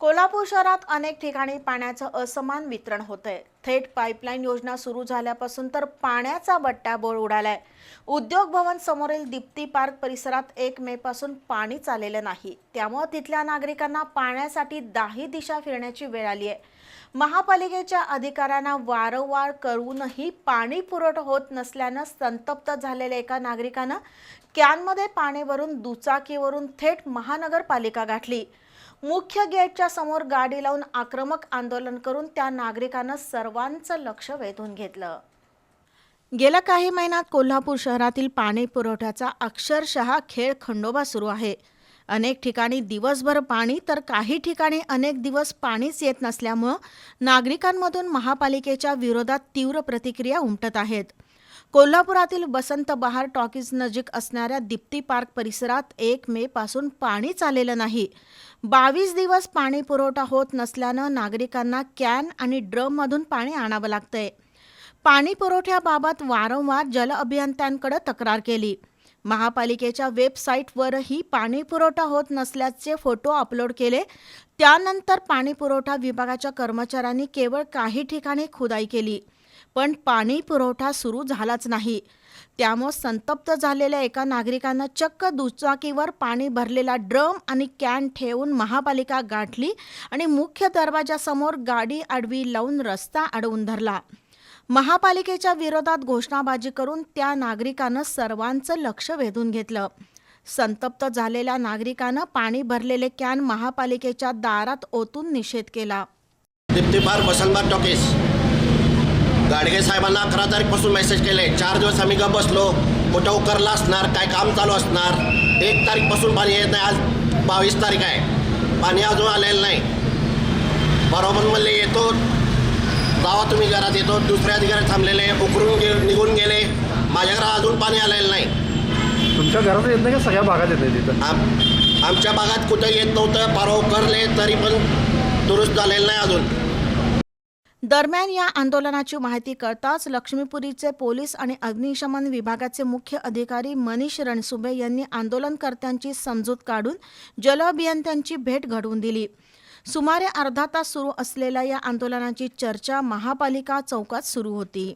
कोल्हापूर शहरात अनेक ठिकाणी पाण्याचं असमान वितरण होतंय. थेट पाईपलाईन योजना सुरू झाल्यापासून तर पाण्याचा बट्ट्याबोळ उडालाय. उद्योग भवन समोरील दीप्ती पार्क परिसरात एक मे पासून पाणी चाललेलं नाही. त्यामुळे तिथल्या नागरिकांना पाण्यासाठी दाही दिशा फिरण्याची वेळ आली आहे. महापालिकेच्या अधिकाऱ्यांना वारंवार करूनही पाणी पुरवठा होत नसल्यानं संतप्त झालेल्या एका नागरिकानं कॅनमध्ये पाणी भरून दुचाकीवरून थेट महानगरपालिका गाठली. मुख्य गेटच्या समोर गाडी लावून आक्रमक आंदोलन करून त्या नागरिकांना सर्वांचं लक्ष वेधून घेतलं. गेल्या काही महिन्यात कोल्हापूर शहरातील पाणी पुरवठ्याचा अक्षरशः खेळ खंडोबा सुरू आहे. अनेक ठिकाणी दिवसभर पाणी तर काही ठिकाणी अनेक दिवस पाणीच येत नसल्यामुळं नागरिकांमधून महापालिकेच्या विरोधात तीव्र प्रतिक्रिया उमटत आहेत. कोल्हापुरातील बसंत बहार टॉकीज नजीक असणाऱ्या दीप्ती पार्क परिसरात एक मे पासून पाणीच आलेलं नाही. बावीस दिवस पाणी पुरवठा होत नसल्यानं नागरिकांना कॅन आणि ड्रममधून पाणी आणावं लागतंय. पाणी पुरवठ्याबाबत वारंवार जल अभियंत्यांकडे तक्रार केली. महापालिकेच्या वेबसाईटवरही पाणी पुरवठा होत नसल्याचे फोटो अपलोड केले. त्यानंतर पाणी पुरवठा विभागाच्या कर्मचाऱ्यांनी केवळ काही ठिकाणी खुदाई केली. पण पाणी पुरवठा सुरू झालाच नाही. त्यामुळे संतप्त झालेल्या एका नागरिकानं चक्क दुचाकीवर पाणी भरलेला ड्रम आणि कॅन ठेवून महापालिका गाठली आणि मुख्य दरवाजासमोर गाडी आडवी लावून रस्ता अडवून धरला. महापालिकेच्या विरोधात घोषणाबाजी करून त्या नागरिकानं सर्वांचं लक्ष वेधून घेतलं. संतप्त झालेल्या नागरिकानं पाणी भरलेले कॅन महापालिकेच्या दारात ओतून निषेध केला. गाडगे साहेबांना अकरा तारीखपासून मेसेज केले. चार दिवस आम्ही गप बसलो. कुठं उकरला असणार काय काम चालू असणार? एक तारीखपासून पाणी येत नाही. आज बावीस तारीख आहे. पाणी अजून आलेलं नाही. बरोबर म्हणले येतो. जावा तुम्ही घरात येतो. दुसऱ्या अधिकारी थांबलेले उकरून गे निघून गेले. माझ्या घरात अजून पाणी आलेलं नाही. तुमच्या घरात येत नाही का? सगळ्या भागात येत नाही तिथं? आम आमच्या भागात कुठं येत नव्हतं. परवा उकरले तरी पण दुरुस्त झालेलं नाही अजून. दरम्यान या आंदोलनाची माहिती कळताच लक्ष्मीपुरीचे पोलीस आणि अग्निशमन विभागाचे मुख्य अधिकारी मनीष रणसुबे यांनी आंदोलनकर्त्यांची समजूत काढून जलअभियंत्यांची भेट घडवून दिली. सुमारे अर्धा तास सुरू असलेल्या या आंदोलनाची चर्चा महापालिका चौकात सुरू होती.